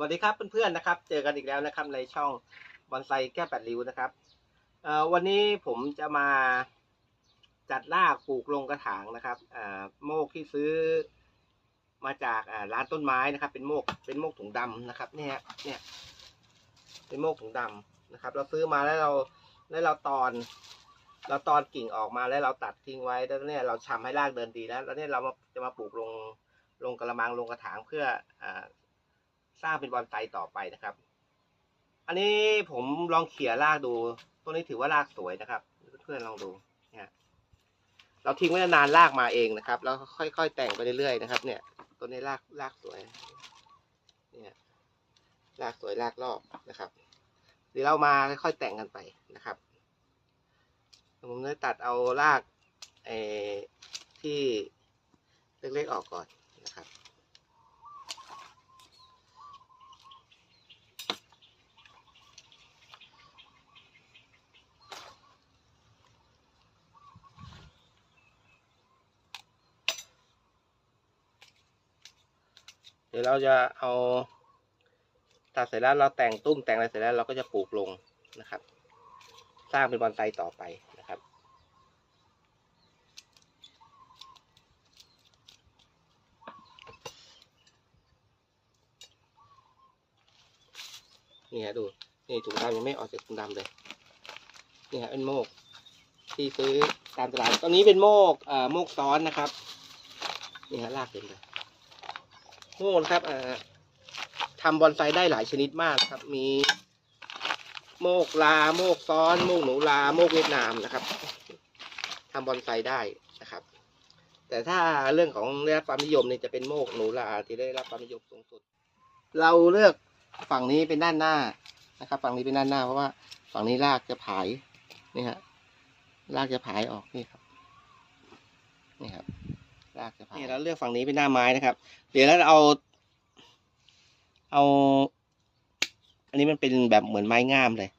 สวัสดีครับเพื่อนๆนะครับ เจอกันอีกแล้วนะครับในช่องบอนไซแก้แปดริ้วนะครับวันนี้ผมจะมาจัดรากปลูกลงกระถางนะครับโมกที่ซื้อมาจากร้านต้นไม้นะครับ เป็นโมกเป็นโมกถุงดำนะครับเนี่ยเนี่ยเป็นโมกถุงดำนะครับ เราซื้อมาแล้วเราแล้วเราตอน เราตอนกิ่งออกมาแล้วเราตัดทิ้งไว้แล้วเนี่ยเราชำให้รากเดินดีแล้ว แล้วเนี่ยเราาจะมาปลูกลงลงกระมังลงกระถางเพื่ออ่า สร้างเป็นบอนไซต่อไปนะครับ อันนี้ผมลองเขี่ยรากดูต้นนี้ถือว่ารากสวยนะครับ เพื่อนๆลองดูเนี่ยเราทิ้งไว้นานรากมาเองนะครับแล้วค่อยๆ แต่งไปเรื่อยๆนะครับ เนี่ยต้นนี้รากรากสวย เนี่ยรากสวยรากรอบนะครับเดี๋ยวเรามาค่อยๆแต่งกันไปนะครับผมจะตัดเอารากเออที่เล็กๆออกก่อนนะครับ ดี๋ยวเราจะเอาตัดเสร็จแล้วเราแต่งตุ้มแต่งอะไรเสร็จแล้วเราก็จะปลูกลงนะครับ สร้างเป็นบอนไซต่อไปนะครับนี่ฮะดูนี่ถุงดำยังไม่ออกจากถุงดำเลยนี่ฮะเป็นโมก ที่ซื้อตามตลาดตอนนี้เป็นโมกอ่อโมกซ้อนนะครับนี่ฮะลากเต็มเลย โมกนะครับเอ่อทำบอนไซได้หลายชนิดมากครับ มีโมกลาโมกซ้อนโมกหนูลาโมกเวียดนามนะครับทำบอนไซได้นะครับ แต่ถ้าเรื่องของได้รับความนิยมเนี่ยจะเป็นโมกหนูลาที่ได้รับความนิยมสูงสุด เราเลือกฝั่งนี้เป็นด้านหน้านะครับ ฝั่งนี้เป็นด้านหน้าเพราะว่าฝั่งนี้รากจะผายนี่ฮะรากจะผายออกนี่ครับนี่ครับ รากจะผายนี่เราเลือกฝั่งนี้เป็นหน้าไม้นะครับ เดี๋ยวเราเอา เอา อันนี้มันเป็นแบบเหมือนไม้งามเลย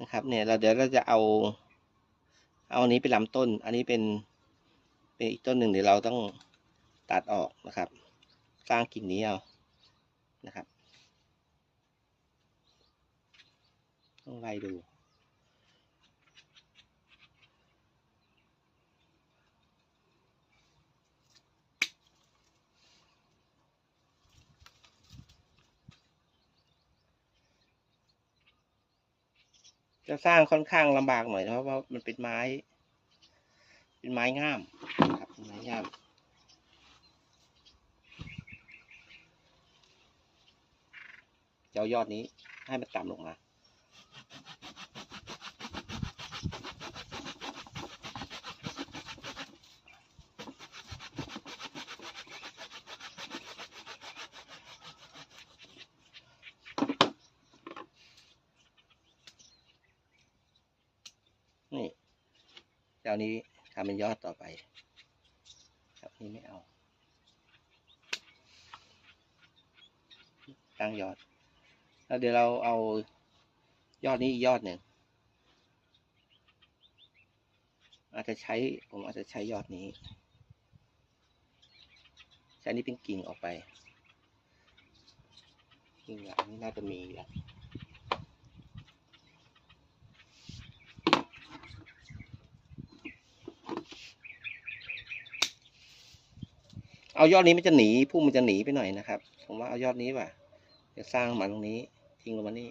นะครับ เนี่ย เราเดี๋ยวเราจะเอา เอาอันนี้เป็นลำต้น อันนี้เป็นเป็นอีกต้นหนึ่งเดี๋ยวเราต้องตัดออกนะครับ สร้างกิ่งนี้เอานะครับ ต้องไล่ดู จะสร้างค่อนข้างลำบากหน่อยเพราะว่ามันเป็นไม้ เป็นไม้ง่ามครับเป็นไม้งามจะเอายอดนี้ให้มันต่ำลงมา นี่เจ้านี้ทำเป็นยอดต่อไป ครับนี่ไม่เอา ตั้งยอด แล้วเดี๋ยวเราเอายอดนี้ยอดหนึ่ง อาจจะใช้ ผมอาจจะใช้ยอดนี้ ใช้นี้เป็นกิ่งออกไป กิ่งหลังนี่น่าจะมีแล้ว เอายอดนี้มันจะหนีพุ่มมันจะหนีไปหน่อยนะครับ ผมว่าเอายอดนี้ว่ะจะสร้างมันตรงนี้ ทิ้งลงมานี่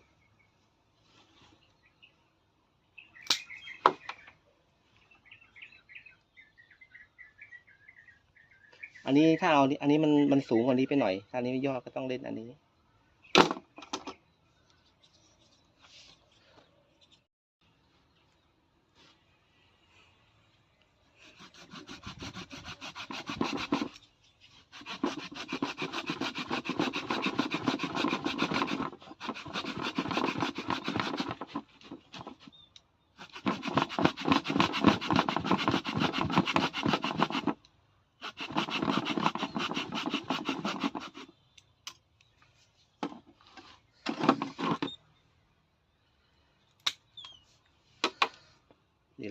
อันนี้ถ้าเอาอันนี้มันมันสูงกว่านี้ไปหน่อยถ้านี้ยอดก็ต้องเล่นอันนี้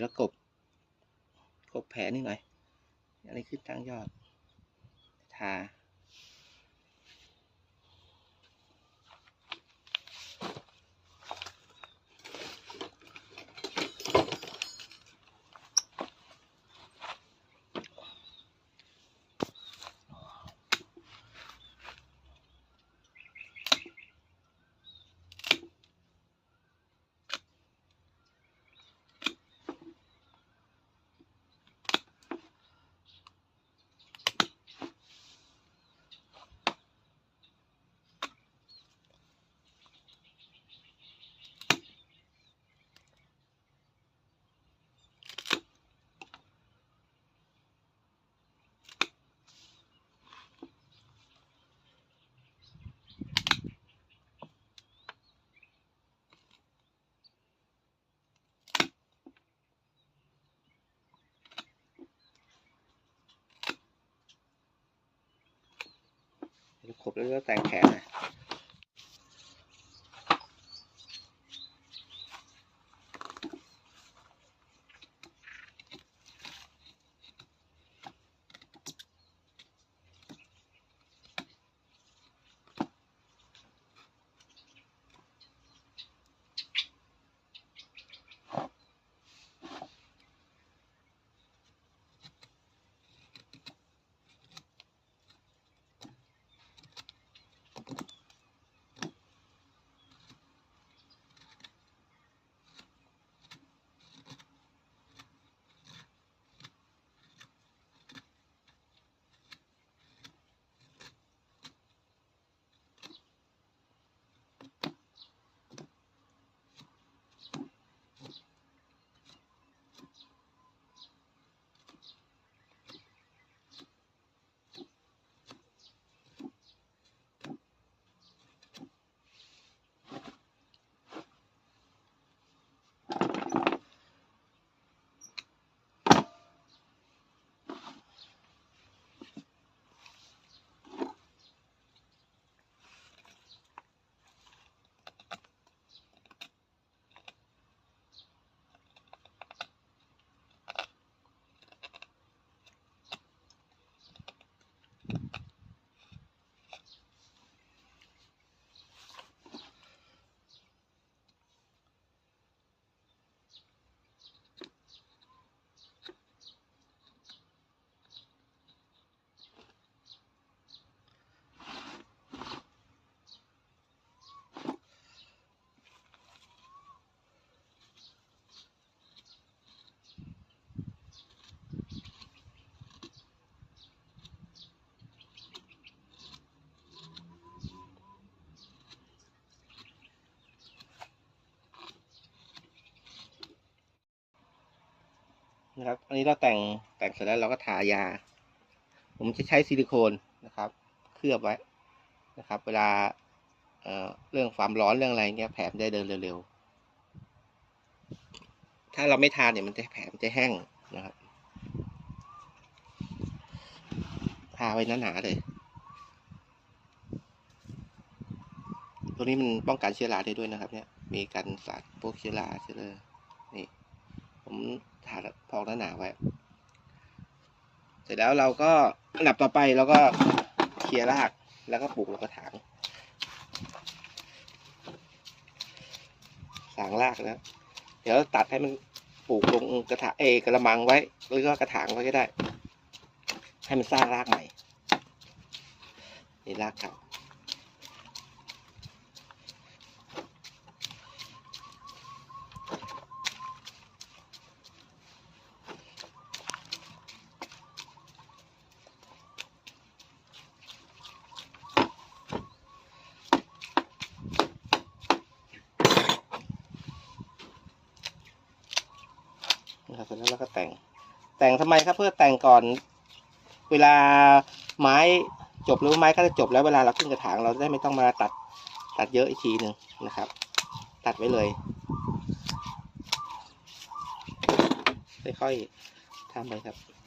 ดี๋ยวเรากบกบแผลนิดหน่อย อันนี้ขึ้นตั้งยอด ทา ขบแล้ว นะครับ อันนี้เราแต่งแต่งเสร็จแล้วเราก็ทายา ผมจะใช้ซิลิโคนนะครับ เคลือบไว้นะครับ เวลาเเรื่องความร้อนเรื่องอะไรเงี้ยแผลมันได้เดินเร็วๆ ถ้าเราไม่ทาเนี่ยมันจะแผลมันจะแห้งนะครับ ทาไว้หนาๆเลย ตัวนี้มันป้องกันเชื้อราได้ด้วยนะครับ เนี่ย มีกันสารพวกเชื้อราเชื้อรานี่ ผม ทาพอกหนาๆไว้ เสร็จแล้วเราก็อันดับต่อไปเราก็เคลียร์รากแล้วก็ปลูกลงกระถางสางรากแล้ว เดี๋ยวตัดให้มันปลูกลงกระถางเอกระมังไว้หรือก็กระถางไว้ก็ได้ ให้มันสร้างรากใหม่นี่รากเก่า เสร็จแล้วเราก็แต่ง แต่งทำไมครับเพื่อแต่งก่อน เวลาไม้จบหรือไม้ก็จะจบแล้วเวลาเราขึ้นกระถางเราจะได้ไม่ต้องมาตัดตัดเยอะอีกทีหนึ่งนะครับ ตัดไว้เลยค่อยๆทำไปครับ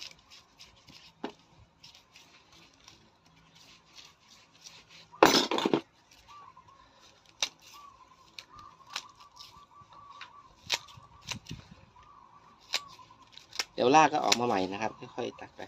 ดี๋ยวลากก็ออกมาใหม่นะครับ ค่อยๆตักไป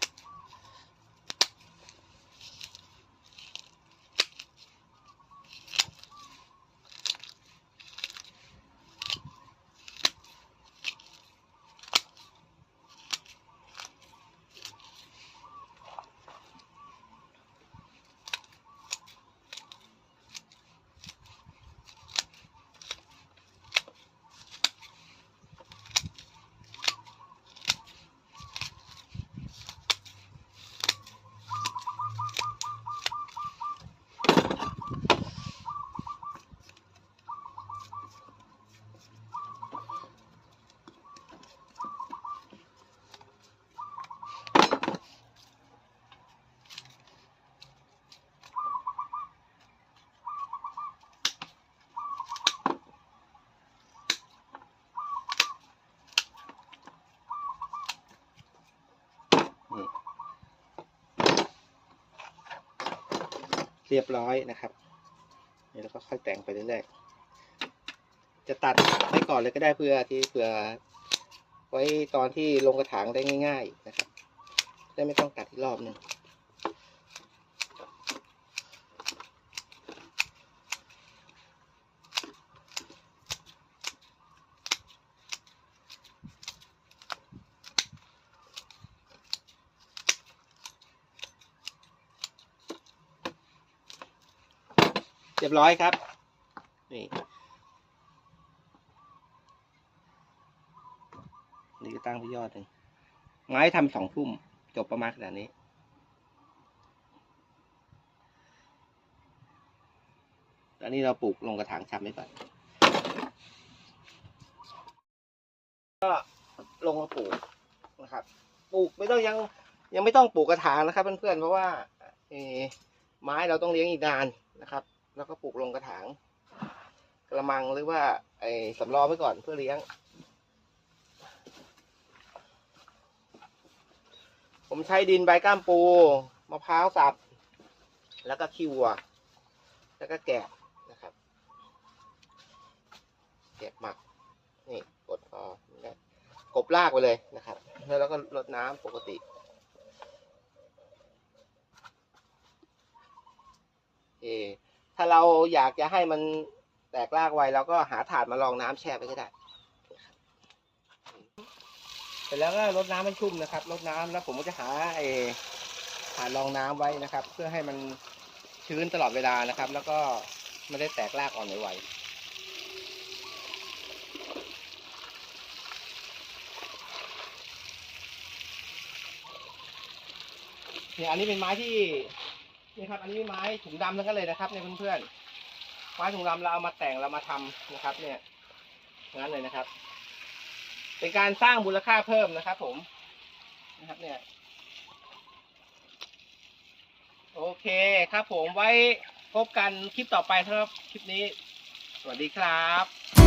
เรียบร้อยนะครับนี่แล้วก็ค่อยแต่งไปเรื่อยๆจะตัดให้ก่อนเลยก็ได้เพื่อที่เผื่อไว้ตอนที่ลงกระถางได้ง่าย ๆนะครับได้ไม่ต้องตัดอีกรอบหนึ่ง รียบร้อยครับนี่นี่ก็ตั้งไปยอดหนึ่งไม้ทำสองพุ่มจบประมาณขนาดนี้ตอนนี้เราปลูกลงกระถางชำไว้ก่อน ก็ลงมาปลูกนะครับ ปลูกไม่ต้องยังยังไม่ต้องปลูกกระถางนะครับเพื่อนๆเพราะว่าเอ่อไม้เราต้องเลี้ยงอีกนานนะครับ แล้วก็ปลูกลงกระถาง กระมังหรือว่า ไอ้สำรองไว้ก่อนเพื่อเลี้ยง ผมใช้ดินใบก้ามปูมะพร้าวสับ แล้วก็ขี้วัว แล้วก็แกะนะครับ แกะหมัก นี่กดพอกบลากไปเลยนะครับ แล้วเราก็รดน้ำปกติโอ ถ้าเราอยากจะให้มันแตกรากไวเราก็หาถาดมาลองน้ำแช่ไปก็ได้ เสร็จแล้วก็รดน้ำให้ชุ่มนะครับรดน้ำแล้วผมก็จะหาไอ้ถาดรองน้ำไว้นะครับ เพื่อให้มันชื้นตลอดเวลานะครับ แล้วก็ไม่ได้แตกรากอ่อนไวเนี่ยอันนี้เป็นไม้ที่ นี่ครับอันนี้ไม้ถุงดำทั้งนั้นเลยนะครับเนี่ยเพื่อนๆไม้ถุงดำเราเอามาแต่งเรามาทำนะครับ เนี่ยงั้นเลยนะครับ เป็นการสร้างมูลค่าเพิ่มนะครับ ผมนะครับ เนี่ย โอเคครับผมไว้พบกันคลิปต่อไปสำหรับ คลิปนี้ สวัสดีครับ